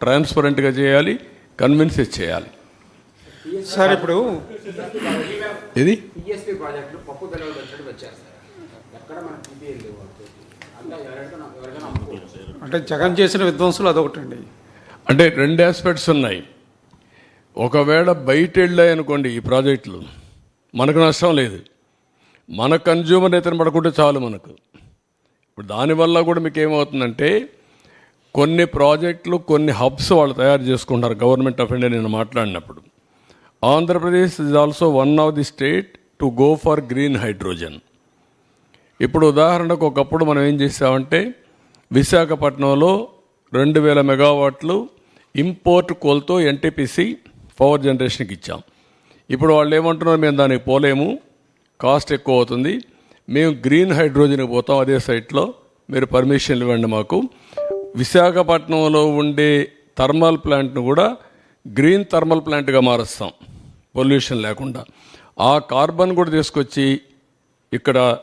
ట్రాన్స్పరెంట్గా చేయాలి కన్విన్సెస్ చేయాలి. సార్ ఇప్పుడు ఇది అంటే జగన్ చేసిన విధ్వంసులు అదొకటండి. అంటే రెండు ఆస్పెక్ట్స్ ఉన్నాయి. ఒకవేళ బయట వెళ్ళాయి అనుకోండి ఈ ప్రాజెక్టులు మనకు నష్టం లేదు. మన కన్జ్యూమర్ అయితే పడుకుంటే చాలు మనకు. ఇప్పుడు దానివల్ల కూడా మీకు ఏమవుతుందంటే కొన్ని ప్రాజెక్టులు కొన్ని హబ్స్ వాళ్ళు తయారు చేసుకుంటారు గవర్నమెంట్ ఆఫ్ ఇండియా నేను మాట్లాడినప్పుడు. Andhra Pradesh is also one of the state to go for green hydrogen ఇప్పుడు ఉదాహరణకు ఒకప్పుడు మనం ఏం చేసామంటే విశాఖపట్నంలో రెండు వేల మెగావాట్లు ఇంపోర్ట్ కోల్తో ఎన్టీపీసీ పవర్ జనరేషన్కి ఇచ్చాం. ఇప్పుడు వాళ్ళు ఏమంటున్నారు మేము దానికి పోలేము కాస్ట్ ఎక్కువ అవుతుంది మేము గ్రీన్ హైడ్రోజన్కి పోతాం అదే సైట్లో మీరు పర్మిషన్ ఇవ్వండి మాకు. విశాఖపట్నంలో ఉండే థర్మల్ ప్లాంట్ను కూడా గ్రీన్ థర్మల్ ప్లాంట్గా మారుస్తాం. పొల్యూషన్ లేకుండా. ఆ కార్బన్ కూడా తీసుకొచ్చి ఇక్కడ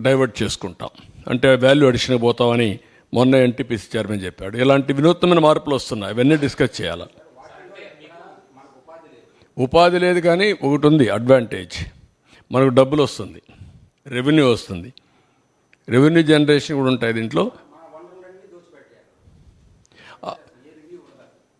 డైవర్ట్ చేసుకుంటాం. అంటే వాల్యూ అడిషన్ పోతామని మొన్న ఎన్టీపీసీ చైర్మన్ చెప్పాడు. ఇలాంటి వినూత్నమైన మార్పులు వస్తున్నాయి. ఇవన్నీ డిస్కస్ చేయాలి. ఉపాధి లేదు కానీ ఒకటి ఉంది అడ్వాంటేజ్. మనకు డబ్బులు వస్తుంది రెవెన్యూ వస్తుంది. రెవెన్యూ జనరేషన్ కూడా ఉంటాయి దీంట్లో.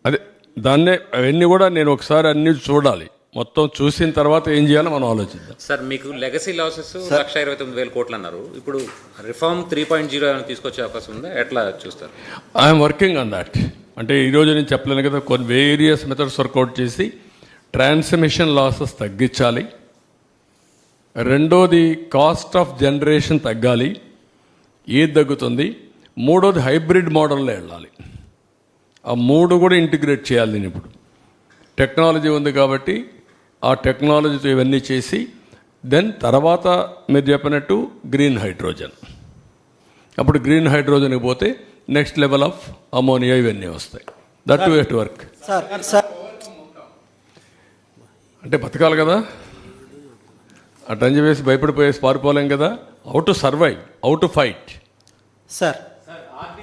అదే దాన్నే అవన్నీ కూడా నేను ఒకసారి అన్ని చూడాలి. మొత్తం చూసిన తర్వాత ఏం చేయాలో మనం ఆలోచిద్దాం. సార్ మీకు లెగసీ లాసెస్ లక్ష ఇరవై తొమ్మిది వేల కోట్లు అన్నారు. ఇప్పుడు రిఫార్మ్ త్రీ పాయింట్ జీరో ఏమైనా తీసుకొచ్చే అవకాశం ఉందా? ఎట్లా చూస్తారు? ఐఎమ్ వర్కింగ్ ఆన్ దాట్ అంటే ఈరోజు నేను చెప్పలేను కదా కొన్ని వేరియస్ మెథడ్స్ వర్కౌట్ చేసి ట్రాన్స్మిషన్ లాసెస్ తగ్గించాలి. రెండోది కాస్ట్ ఆఫ్ జనరేషన్ తగ్గాలి. ఏది తగ్గుతుంది? మూడోది హైబ్రిడ్ మోడల్లో వెళ్ళాలి. ఆ మూడు కూడా ఇంటిగ్రేట్ చేయాలి నేను ఇప్పుడు. టెక్నాలజీ ఉంది కాబట్టి ఆ టెక్నాలజీతో ఇవన్నీ చేసి దెన్ తర్వాత మీరు చెప్పినట్టు గ్రీన్ హైడ్రోజన్. అప్పుడు గ్రీన్ హైడ్రోజన్కి పోతే నెక్స్ట్ లెవెల్ ఆఫ్ అమోనియా ఇవన్నీ వస్తాయి. దట్ టు టు వర్క్ అంటే బతకాలి కదా. అటు చెప్పేసి భయపడిపోయేసి పారిపోలేం కదా. Out to survive out to fight sir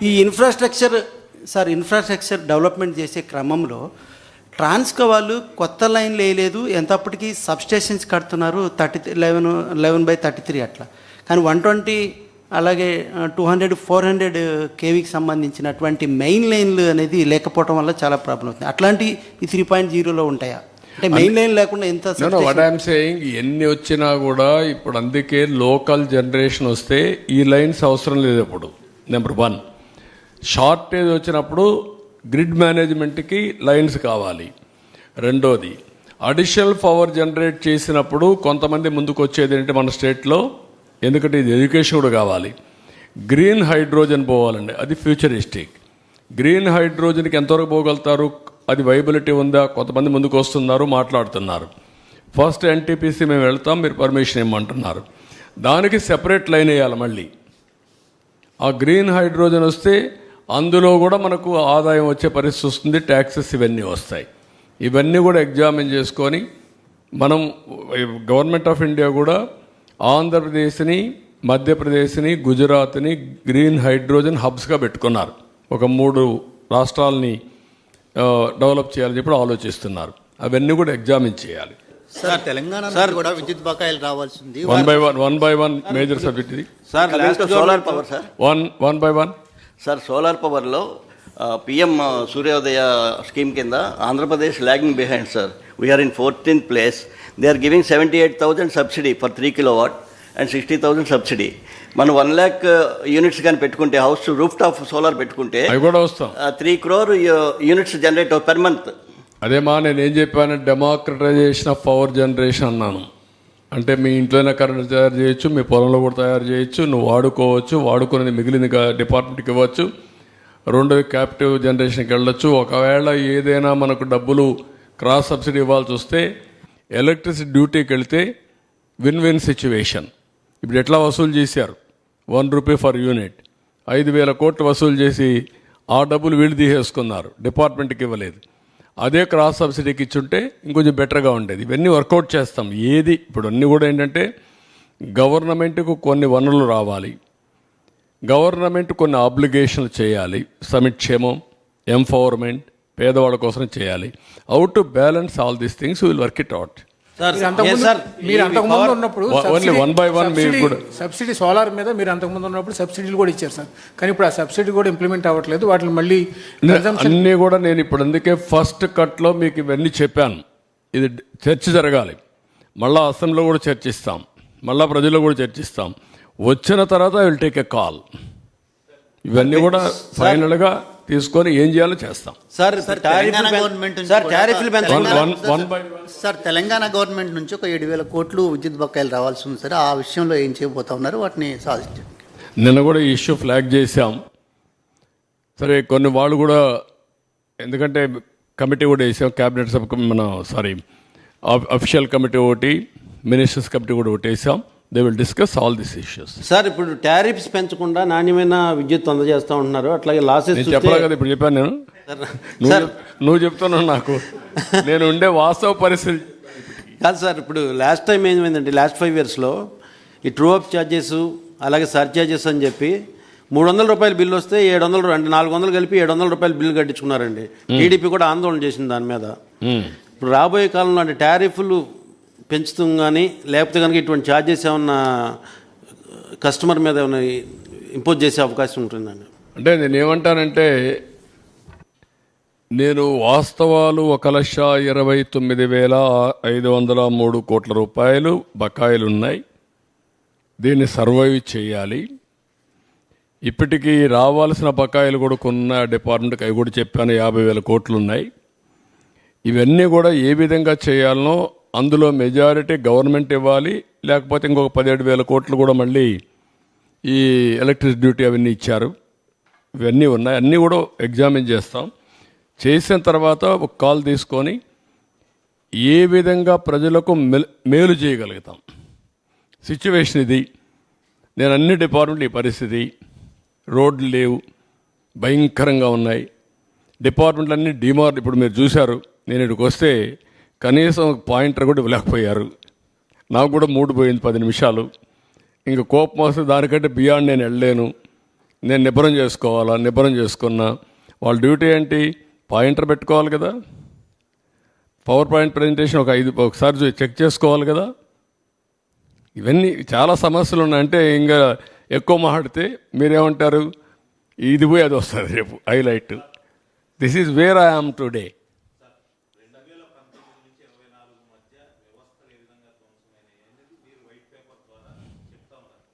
ఈ ఇన్ఫ్రాస్ట్రక్చర్ సార్ ఇన్ఫ్రాస్ట్రక్చర్ డెవలప్మెంట్ చేసే క్రమంలో ట్రాన్స్కో వాళ్ళు కొత్త లైన్లు వేయలేదు. ఎంతప్పటికీ సబ్స్టేషన్స్ కడుతున్నారు. Thirty eleven eleven by thirty three అట్లా. కానీ వన్ ట్వంటీ అలాగే టూ హండ్రెడ్ ఫోర్ హండ్రెడ్ కేవీకి సంబంధించినటువంటి మెయిన్ లైన్లు అనేది లేకపోవడం వల్ల చాలా ప్రాబ్లం అవుతుంది. అట్లాంటి ఈ త్రీ పాయింట్ జీరోలో ఉంటాయా? అంటే మెయిన్ లైన్ లేకుండా ఎంత వాట్ ఐఎమ్ సేయింగ్ ఎన్ని వచ్చినా కూడా ఇప్పుడు అందుకే లోకల్ జనరేషన్ వస్తే ఈ లైన్స్ అవసరం లేదు ఇప్పుడు నెంబర్ వన్ షార్టేజ్ వచ్చినప్పుడు గ్రిడ్ మేనేజ్మెంట్కి లైన్స్ కావాలి. రెండోది అడిషనల్ పవర్ జనరేట్ చేసినప్పుడు కొంతమంది ముందుకు వచ్చేది ఏంటంటే మన స్టేట్లో? ఎందుకంటే ఇది ఎడ్యుకేషన్ కూడా కావాలి. గ్రీన్ హైడ్రోజన్ పోవాలండి అది ఫ్యూచరిస్టిక్. గ్రీన్ హైడ్రోజన్కి ఎంతవరకు పోగలుగుతారు? అది వైబిలిటీ ఉందా? కొంతమంది ముందుకు వస్తున్నారు మాట్లాడుతున్నారు. ఫస్ట్ ఎన్టీపీసీ మేము వెళ్తాం మీరు పర్మిషన్ ఇవ్వమంటున్నారు దానికి సెపరేట్ లైన్ వేయాలి మళ్ళీ. ఆ గ్రీన్ హైడ్రోజన్ వస్తే అందులో కూడా మనకు ఆదాయం వచ్చే పరిస్థితి వస్తుంది ట్యాక్సెస్ ఇవన్నీ వస్తాయి. ఇవన్నీ కూడా ఎగ్జామిన్ చేసుకొని మనం గవర్నమెంట్ ఆఫ్ ఇండియా కూడా ఆంధ్రప్రదేశ్ని మధ్యప్రదేశ్ని గుజరాత్ని గ్రీన్ హైడ్రోజన్ హబ్స్గా పెట్టుకున్నారు. ఒక మూడు రాష్ట్రాలని డెవలప్ చేయాలని చెప్పి ఆలోచిస్తున్నారు. అవన్నీ కూడా ఎగ్జామిన్ చేయాలి. సార్ తెలంగాణ నుంచి కూడా విద్యుత్ బకాయిలు రావాల్సింది. One by one one by one major subject ఇది. Sir solar power sir one one by one sir solar పవర్లో పిఎం సూర్యోదయ స్కీమ్ కింద Andhra Pradesh lagging behind sir we're in fourteenth place they are giving seventy eight thousand subsidy for three kilowatt and sixty thousand subsidy మనం one lakh units కానీ పెట్టుకుంటే house roof top solar పెట్టుకుంటే three crore units generate per month అదేమా నేను ఏం చెప్పాను? Democratisation of power generation అన్నాను. అంటే మీ ఇంట్లోనే కరెంట్ తయారు చేయొచ్చు మీ పొలంలో కూడా తయారు చేయొచ్చు నువ్వు వాడుకోవచ్చు వాడుకునేది మిగిలింది డిపార్ట్మెంట్కి ఇవ్వచ్చు. రెండు క్యాపిటివ్ జనరేషన్కి వెళ్ళొచ్చు. ఒకవేళ ఏదైనా మనకు డబ్బులు క్రాస్ సబ్సిడీ ఇవ్వాల్సి వస్తే ఎలక్ట్రిసిటీ డ్యూటీకి వెళితే విన్ విన్ సిచ్యువేషన్. ఇప్పుడు ఎట్లా వసూలు చేశారు? One rupee for unit. ఐదు వేల కోట్లు వసూలు చేసి ఆ డబ్బులు వీళ్ళు తీసేసుకున్నారు. డిపార్ట్మెంట్కి ఇవ్వలేదు. అదే క్రాస్ సబ్సిడీకి ఇచ్చుంటే ఇంకొంచెం బెటర్గా ఉండేది. ఇవన్నీ వర్కౌట్ చేస్తాం. ఏది? ఇప్పుడు అన్నీ కూడా ఏంటంటే గవర్నమెంట్కు కొన్ని వనరులు రావాలి. గవర్నమెంట్ కొన్ని ఆబ్లిగేషన్లు చేయాలి. సమిక్షేమం ఎంపవర్మెంట్ పేదవాళ్ళ కోసం చేయాలి. Out to balance all these things will work it out మీరు అంతకుముందు సార్ మీరు అంతకుముందు ఉన్నప్పుడు సబ్సిడీ- సోలార్ మీద మీరు అంతకుముందు ఉన్నప్పుడు సబ్సిడీలు కూడా ఇచ్చారు సార్. కానీ ఇప్పుడు ఆ సబ్సిడీ కూడా ఇంప్లిమెంట్ అవ్వట్లేదు. వాటిని మళ్ళీ అన్నీ కూడా నేను ఇప్పుడు అందుకే ఫస్ట్ కట్లో మీకు ఇవన్నీ చెప్పాను. ఇది చర్చ జరగాలి. మళ్ళా అసెంబ్లీలో కూడా చర్చిస్తాం. మళ్ళా ప్రజల్లో కూడా చర్చిస్తాం. వచ్చిన తర్వాత I will take a call ఇవన్నీ కూడా ఫైనల్గా తీసుకొని ఏం చేయాలో చేస్తాం. సార్ తెలంగాణ గవర్నమెంట్ నుంచి సార్ టారిఫ్లు సార్ తెలంగాణ గవర్నమెంట్ నుంచి ఒక ఏడు వేల కోట్లు విద్యుత్ బకాయిలు రావాల్సి ఉంది సార్. ఆ విషయంలో ఏం చేయబోతా ఉన్నారు వాటిని సాధించండి నిన్న కూడా ఈ ఇష్యూ ఫ్లాగ్ చేశాం. సరే కొన్ని వాళ్ళు కూడా ఎందుకంటే కమిటీ కూడా వేసాం క్యాబినెట్ సబ్ కమి- మన సారీ అఫిషియల్ కమిటీ ఒకటి మినిస్టర్స్ కమిటీ కూడా ఒకటి వేసాం. They will discuss all this issues sir ఇప్పుడు టారిఫ్స్ పెంచకుండా నాణ్యమైన విద్యుత్ అందజేస్తా ఉంటున్నారు. అట్లాగే లాసెస్ నేను చెప్పలే కదా ఇప్పుడు చెప్పాను నేను. నువ్వు సార్ నువ్వు చెప్తున్నావు నాకు. నేను ఉండే వాస్తవ పరిస్థితి. కాదు సార్ ఇప్పుడు లాస్ట్ టైం ఏమైందంటే లాస్ట్ ఫైవ్ ఇయర్స్లో ఈ ట్రూ అప్ ఛార్జెస్ అలాగే సర్చార్జెస్ అని చెప్పి మూడు వందల రూపాయల బిల్లు వస్తే ఏడు వందలు అంటే నాలుగు వందలు కలిపి ఏడు వందల రూపాయల బిల్లు కట్టించుకున్నారండి. టీడీపీ కూడా ఆందోళన చేసింది దాని మీద. ఇప్పుడు రాబోయే కాలంలో అంటే టారిఫ్లు పెంచుతాం కానీ లేకపోతే కనుక ఇటువంటి ఛార్జెస్ ఏమన్నా uh, కస్టమర్ మీద ఏమైనా ఇంపోజ్ చేసే అవకాశం ఉంటుందండి? అంటే నేను ఏమంటానంటే నేను వాస్తవాలు ఒక లక్ష ఇరవై తొమ్మిది వేల ఐదు వందల మూడు కోట్ల రూపాయలు బకాయిలు ఉన్నాయి. దీన్ని సర్వైవ్ చేయాలి. ఇప్పటికీ రావాల్సిన బకాయిలు కూడా కొన్న డిపార్ట్మెంట్కి అవి కూడా చెప్పాను యాభై వేల కోట్లు ఉన్నాయి. ఇవన్నీ కూడా ఏ విధంగా చేయాలనో అందులో మెజారిటీ గవర్నమెంట్ ఇవ్వాలి లేకపోతే ఇంకొక పదిహేడు వేల కోట్లు కూడా మళ్ళీ ఈ ఎలక్ట్రిసిటీ డ్యూటీ అవన్నీ ఇచ్చారు. ఇవన్నీ ఉన్నాయి. అన్నీ కూడా ఎగ్జామిన్ చేస్తాం. చేసిన తర్వాత ఒక కాల్ తీసుకొని ఏ విధంగా ప్రజలకు మేలు చేయగలుగుతాం? సిచ్యువేషన్ ఇది. నేను అన్ని డిపార్ట్మెంట్లు ఈ పరిస్థితి. రోడ్లు లేవు. భయంకరంగా ఉన్నాయి. డిపార్ట్మెంట్లు అన్నీ డిమార్ ఇప్పుడు మీరు చూశారు. నేను ఇక్కడికి వస్తే కనీసం పాయింటర్ కూడా ఇవ్వలేకపోయారు. నాకు కూడా మూడు పోయింది పది నిమిషాలు. ఇంకా కోపం వస్తే దానికంటే బియాండ్ నేను వెళ్ళలేను. నేను నిబ్బరం చేసుకోవాలా నిబ్బరం చేసుకున్నా. వాళ్ళ డ్యూటీ ఏంటి? పాయింటర్ పెట్టుకోవాలి కదా. పవర్ పాయింట్ ప్రజెంటేషన్ ఒక ఐదు ఒకసారి చెక్ చేసుకోవాలి కదా. ఇవన్నీ చాలా సమస్యలు ఉన్నాయి. అంటే ఇంకా ఎక్కువ మాట్లాడితే మీరేమంటారు? ఇది పోయి అది వస్తుంది రేపు highlight. This is where I am today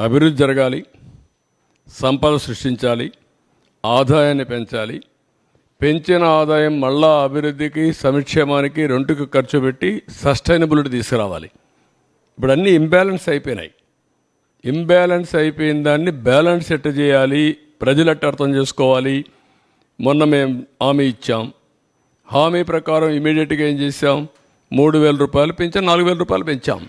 అభివృద్ధి జరగాలి సంపద సృష్టించాలి ఆదాయాన్ని పెంచాలి. పెంచిన ఆదాయం మళ్ళా అభివృద్ధికి సంక్షేమానికి రెండుకి ఖర్చు పెట్టి సస్టైనబిలిటీ తీసుకురావాలి. ఇప్పుడు అన్నీ ఇంబ్యాలెన్స్ అయిపోయినాయి. ఇంబ్యాలెన్స్ అయిపోయిన దాన్ని బ్యాలెన్స్ ఎట్ట చేయాలి. ప్రజలు ఎట్ట అర్థం చేసుకోవాలి? మొన్న మేము హామీ ఇచ్చాం. హామీ ప్రకారం ఇమీడియట్గా ఏం చేసాం మూడు వేల రూపాయలు పెంచాం నాలుగు వేల రూపాయలు పెంచాం.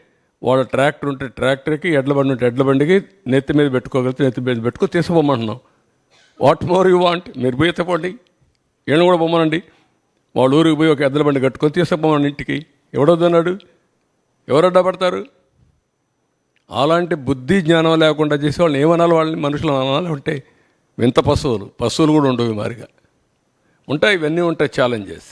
వాళ్ళ ట్రాక్టర్ ఉంటే ట్రాక్టర్కి ఎడ్ల బండి ఉంటే ఎడ్ల బండికి నెత్తి మీద పెట్టుకోగలిగితే నెత్తి మీద పెట్టుకో తీసుకుపోమంటున్నాం. వాట్ మోర్ యూ వాంట్ మీరు పోయి ఎత్తపోండి ఈయన కూడా పొమ్మనండి. వాళ్ళ ఊరికి పోయి ఒక ఎద్దల బండి కట్టుకొని తీసుకుపోమని ఇంటికి. ఎవడొద్దన్నాడు ఎవరు అడ్డపడతారు అలాంటి బుద్ధి జ్ఞానం లేకుండా చేసే వాళ్ళని ఏమనాలి? వాళ్ళని మనుషులు అనాలి ఉంటే వింత పశువులు. పశువులు కూడా ఉండవు మారిగా. ఉంటాయి ఇవన్నీ ఉంటాయి ఛాలెంజెస్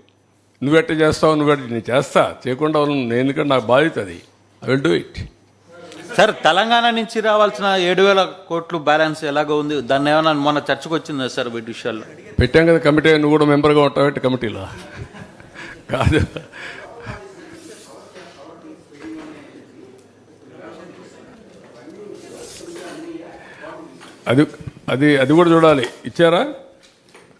నువ్వెట్ట చేస్తావు నువ్వెట్ట నేను చేస్తా. చేయకుండా. నేను ఎందుకంటే నాకు బాధ్యత అది. I will do it sir Telangana నుంచి రావాల్సిన ఏడు వేల కోట్లు బ్యాలెన్స్ ఎలాగో ఉంది? దాన్ని ఏమైనా మొన్న చర్చకు వచ్చిందా సార్ వీటి విషయాల్లో? పెట్టాం కదా కమిటీ నువ్వు కూడా మెంబర్గా ఉంటావు కమిటీలో. కాదు. అది అది అది కూడా చూడాలి. ఇచ్చారా?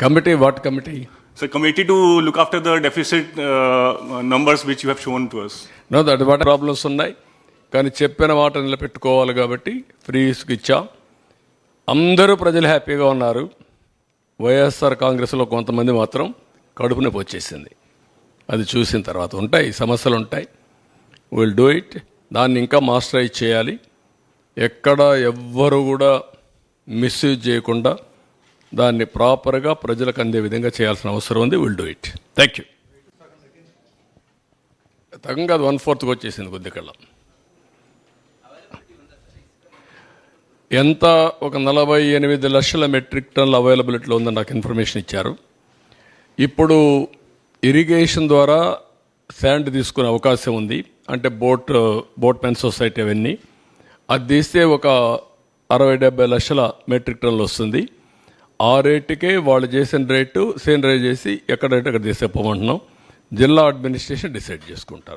committee what committee So, committee to look after the deficit uh, numbers which you have shown to us. No that what problems ఉన్నాయి కానీ చెప్పిన మాట నిలబెట్టుకోవాలి కాబట్టి ఫ్రీ ఇసుక ఇచ్చాం. అందరూ ప్రజలు హ్యాపీగా ఉన్నారు. వైఎస్ఆర్ కాంగ్రెస్లో కొంతమంది మాత్రం కడుపు నొప్పి వచ్చేసింది. అది చూసిన తర్వాత ఉంటాయి సమస్యలు ఉంటాయి. విల్ డూ ఇట్ దాన్ని ఇంకా మాస్టరైజ్ చేయాలి. ఎక్కడ ఎవ్వరు కూడా మిస్యూజ్ చేయకుండా దాన్ని ప్రాపర్గా ప్రజలకు అందే విధంగా చేయాల్సిన అవసరం ఉంది. Will do it thank you తగ్గం కాదు వన్ ఫోర్త్కి వచ్చేసింది కొద్దికల్లా ఎంత ఒక నలభై ఎనిమిది లక్షల మెట్రిక్ టన్ల అవైలబిలిటీలో ఉందని నాకు ఇన్ఫర్మేషన్ ఇచ్చారు. ఇప్పుడు ఇరిగేషన్ ద్వారా శాండ్ తీసుకునే అవకాశం ఉంది. అంటే బోట్ బోట్ మెన్ సొసైటీ అవన్నీ. అది తీస్తే ఒక అరవై డెబ్బై లక్షల మెట్రిక్ టన్నులు వస్తుంది. ఆ రేటుకే వాళ్ళు చేసిన రేటు సేన్ చేసి ఎక్కడ రేటు అక్కడ తీసేపోమంటున్నాం జిల్లా అడ్మినిస్ట్రేషన్ డిసైడ్ చేసుకుంటారు.